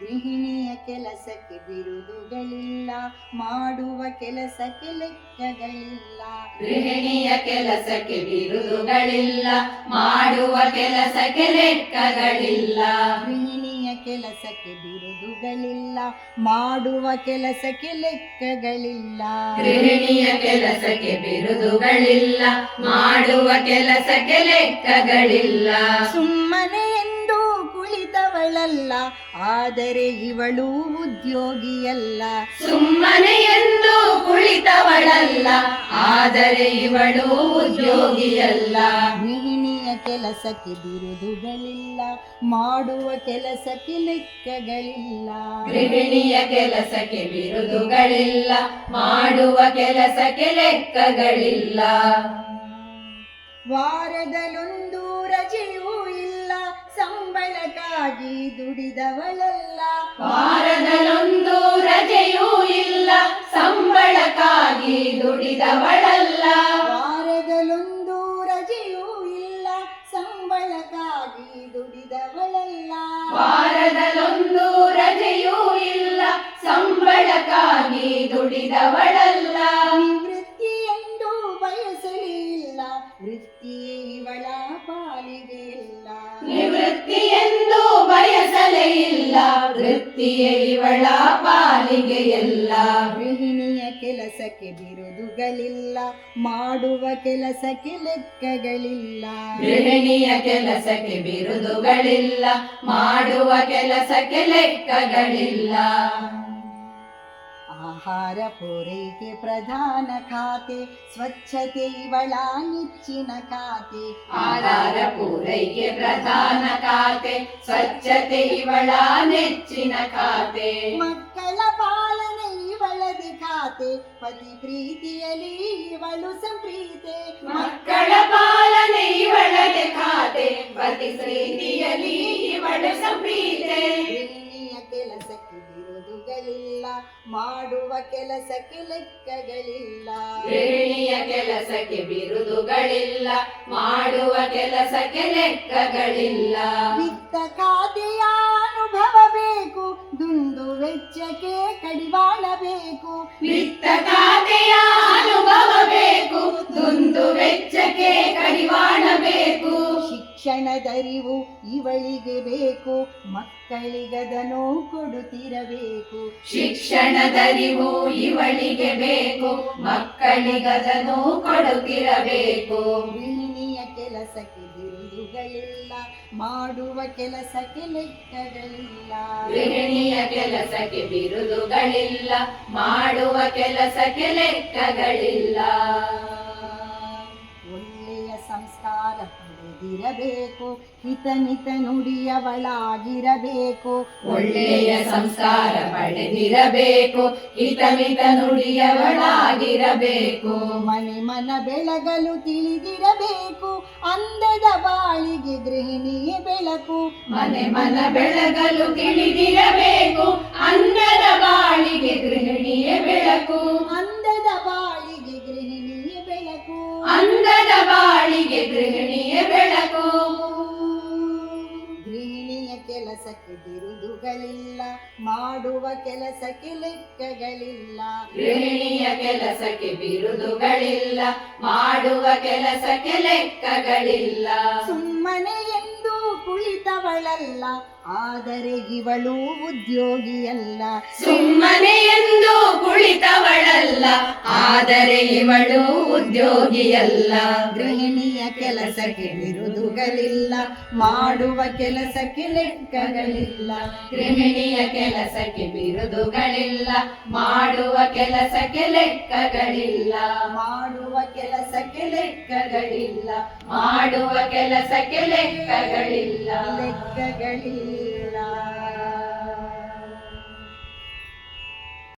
ಗೃಹಿಣಿಯ ಕೆಲಸಕ್ಕೆ ಬಿರುದುಗಳಿಲ್ಲ ಮಾಡುವ ಕೆಲಸಕ್ಕೆ ಲೆಕ್ಕಗಳಿಲ್ಲ. ಗೃಹಿಣಿಯ ಕೆಲಸಕ್ಕೆ ಬಿರುದುಗಳಿಲ್ಲ ಮಾಡುವ ಕೆಲಸಕ್ಕೆ ಲೆಕ್ಕಗಳಿಲ್ಲ. ಗೃಹಿಣಿಯ ಕೆಲಸಕ್ಕೆ ಬಿರುದುಗಳಿಲ್ಲ ಮಾಡುವ ಕೆಲಸಕ್ಕೆ ಲೆಕ್ಕಗಳಿಲ್ಲ. ಗೃಹಿಣಿಯ ಕೆಲಸಕ್ಕೆ ಬಿರುದುಗಳಿಲ್ಲ ಮಾಡುವ ಕೆಲಸಕ್ಕೆ ಲೆಕ್ಕಗಳಿಲ್ಲ. ಸುಮ್ಮನೆ ಕುಳಿತವಳಲ್ಲ ಆದರೆ ಇವಳು ಉದ್ಯೋಗಿಯಲ್ಲ. ಸುಮ್ಮನೆ ಎಂದು ಕುಳಿತವಳಲ್ಲ ಆದರೆ ಇವಳು ಉದ್ಯೋಗಿಯಲ್ಲ. ಗೃಹಿಣಿಯ ಕೆಲಸಕ್ಕೆ ಬಿರುದುಗಳಿಲ್ಲ ಮಾಡುವ ಕೆಲಸಕ್ಕೆ ಲೆಕ್ಕಗಳಿಲ್ಲ. ಗೃಹಿಣಿಯ ಕೆಲಸಕ್ಕೆ ಬಿರುದುಗಳಿಲ್ಲ ಮಾಡುವ ಕೆಲಸಕ್ಕೆ ಲೆಕ್ಕಗಳಿಲ್ಲ. ವಾರದಲ್ಲೊಂದು ರಜೆಯೂ ಸಂಬಳಕ್ಕಾಗಿ ದುಡಿದವಳಲ್ಲ. ವಾರದಲ್ಲೊಂದು ರಜೆಯೂ ಇಲ್ಲ ಸಂಬಳಕ್ಕಾಗಿ ದುಡಿದವಳಲ್ಲ. ಇವಳ ಪಾಲಿಗೆ ಇಲ್ಲ ನಿವೃತ್ತಿ ಎಂದು ಬಯಸಲೇ ಇಲ್ಲ. ವೃತ್ತಿಯೇ ಇವಳ ಪಾಲಿಗೆ ಎಲ್ಲ ಗೃಹಿಣಿಯ ಕೆಲಸಕ್ಕೆ ಬಿರುದುಗಳಿಲ್ಲ. ಮಾಡುವ ಕೆಲಸಕ್ಕೆ ಲೆಕ್ಕಗಳಿಲ್ಲ. ಗೃಹಿಣಿಯ ಕೆಲಸಕ್ಕೆ ಬಿರುದುಗಳಿಲ್ಲ. ಮಾಡುವ ಕೆಲಸಕ್ಕೆ ಲೆಕ್ಕಗಳಿಲ್ಲ. ಆಹಾರ ಪೂರೈಕೆ ಪ್ರಧಾನ ಖಾತೆ ಸ್ವಚ್ಛತೆ ಇವಳ ನೆಚ್ಚಿನ ಖಾತೆ ಆಹಾರ ಪೂರೈಕೆ ಪ್ರಧಾನ ಖಾತೆ ಸ್ವಚ್ಛತೆ ಇವಳ ನೆಚ್ಚಿನ ಖಾತೆ ಮಕ್ಕಳ ಪಾಲನೆ ಇವಳದೆ ಖಾತೆ ಪತಿ ಪ್ರೀತಿಯಲ್ಲಿ ಇವಳು ಸಂಪ್ರೀತೆ ಮಕ್ಕಳ ಪಾಲನೆ ಇವಳಗೆ ಖಾತೆ ಪತಿ ಪ್ರೀತಿಯಲ್ಲಿ ಇವಳು ಸಂಪ್ರೀತೆ ಗೃಹಿಣಿಯ ಕೆಲಸಕ್ಕೆ ಮಾಡುವ ಕೆಲಸಕ್ಕೆ ಲೆಕ್ಕಗಳಿಲ್ಲ. ಗೃಹಿಣಿಯ ಕೆಲಸಕ್ಕೆ ಬಿರುದುಗಳಿಲ್ಲ ಮಾಡುವ ಕೆಲಸಕ್ಕೆ ಲೆಕ್ಕಗಳಿಲ್ಲ. ವಿತ್ತ ಖಾತೆಯ ಅನುಭವ ಬೇಕು ದುಂದು ವೆಚ್ಚಕ್ಕೆ ಕಡಿವಾಳಬೇಕು. ವಿತ್ತ ಖಾತೆಯ ಶಿಕ್ಷಣದರಿವು ಇವಳಿಗೆ ಬೇಕು ಮಕ್ಕಳಿಗದನು ಕೊಡುತ್ತಿರಬೇಕು. ಶಿಕ್ಷಣದರಿವು ಇವಳಿಗೆ ಬೇಕು ಮಕ್ಕಳಿಗದನೋ ಕೊಡುತ್ತಿರಬೇಕು. ವಿಣಿಯ ಕೆಲಸಕ್ಕೆ ಬಿರುದುಗಳಿಲ್ಲ ಮಾಡುವ ಕೆಲಸಕ್ಕೆ ಲೆಕ್ಕಗಳಿಲ್ಲ ಗೃಹಿಣಿಯ ಕೆಲಸಕ್ಕೆ ಬಿರುದುಗಳಿಲ್ಲ ಮಾಡುವ ಕೆಲಸಕ್ಕೆ ಲೆಕ್ಕಗಳಿಲ್ಲ ಪಡೆದಿರಬೇಕು ಹಿತಮಿತ ನುಡಿಯವಳಾಗಿರಬೇಕು. ಒಳ್ಳೆಯ ಸಂಸ್ಕಾರ ಪಡೆದಿರಬೇಕು. ಹಿತಮಿತ ನುಡಿಯವಳಾಗಿರಬೇಕು. ಮನೆ ಮನ ಬೆಳಗಲು ತಿಳಿದಿರಬೇಕು. ಅಂದದ ಬಾಳಿಗೆ ಗೃಹಿಣಿಯೇ ಬೆಳಕು. ಮನೆ ಮನ ಬೆಳಗಲು ತಿಳಿದಿರಬೇಕು. ಅಂದದ ಬಾಳಿಗೆ ಗೃಹಿಣಿಯೇ ಬೆಳಕು. ಅಂದದ ಅಂದದ ಬಾಳಿಗೆ ಗೃಹಿಣಿಯ ಬೆಳಕು. ಗೃಹಿಣಿಯ ಕೆಲಸಕ್ಕೆ ಬಿರುದುಗಳಿಲ್ಲ ಮಾಡುವ ಕೆಲಸಕ್ಕೆ ಲೆಕ್ಕಗಳಿಲ್ಲ. ಗೃಹಿಣಿಯ ಕೆಲಸಕ್ಕೆ ಬಿರುದುಗಳಿಲ್ಲ ಮಾಡುವ ಕೆಲಸಕ್ಕೆ ಲೆಕ್ಕಗಳಿಲ್ಲ. ಸುಮ್ಮನೆ ಕುಳಿತವಳಲ್ಲ ಆದರೆ ಇವಳು ಉದ್ಯೋಗಿಯಲ್ಲ. ಸುಮ್ಮನೆ ಎಂದು ಕುಳಿತವಳಲ್ಲ ಆದರೆ ಇವಳು ಉದ್ಯೋಗಿಯಲ್ಲ. ಗೃಹಿಣಿಯ ಕೆಲಸಕ್ಕೆ ಬಿರುದುಗಳಿಲ್ಲ ಮಾಡುವ ಕೆಲಸಕ್ಕೆ ಲೆಕ್ಕಗಳಿಲ್ಲ. ಗೃಹಿಣಿಯ ಕೆಲಸಕ್ಕೆ ಬಿರುದುಗಳಿಲ್ಲ ಮಾಡುವ ಕೆಲಸಕ್ಕೆ ಲೆಕ್ಕಗಳಿಲ್ಲ. ಮಾಡುವ ಕೆಲಸಕ್ಕೆ ಲೆಕ್ಕಗಳಿಲ್ಲ ಮಾಡುವ ಕೆಲಸಕ್ಕೆ ಲೆಕ್ಕಗಳಿಲ್ಲ. ಲೆಕ್ಕಗಳಿಲ್ಲ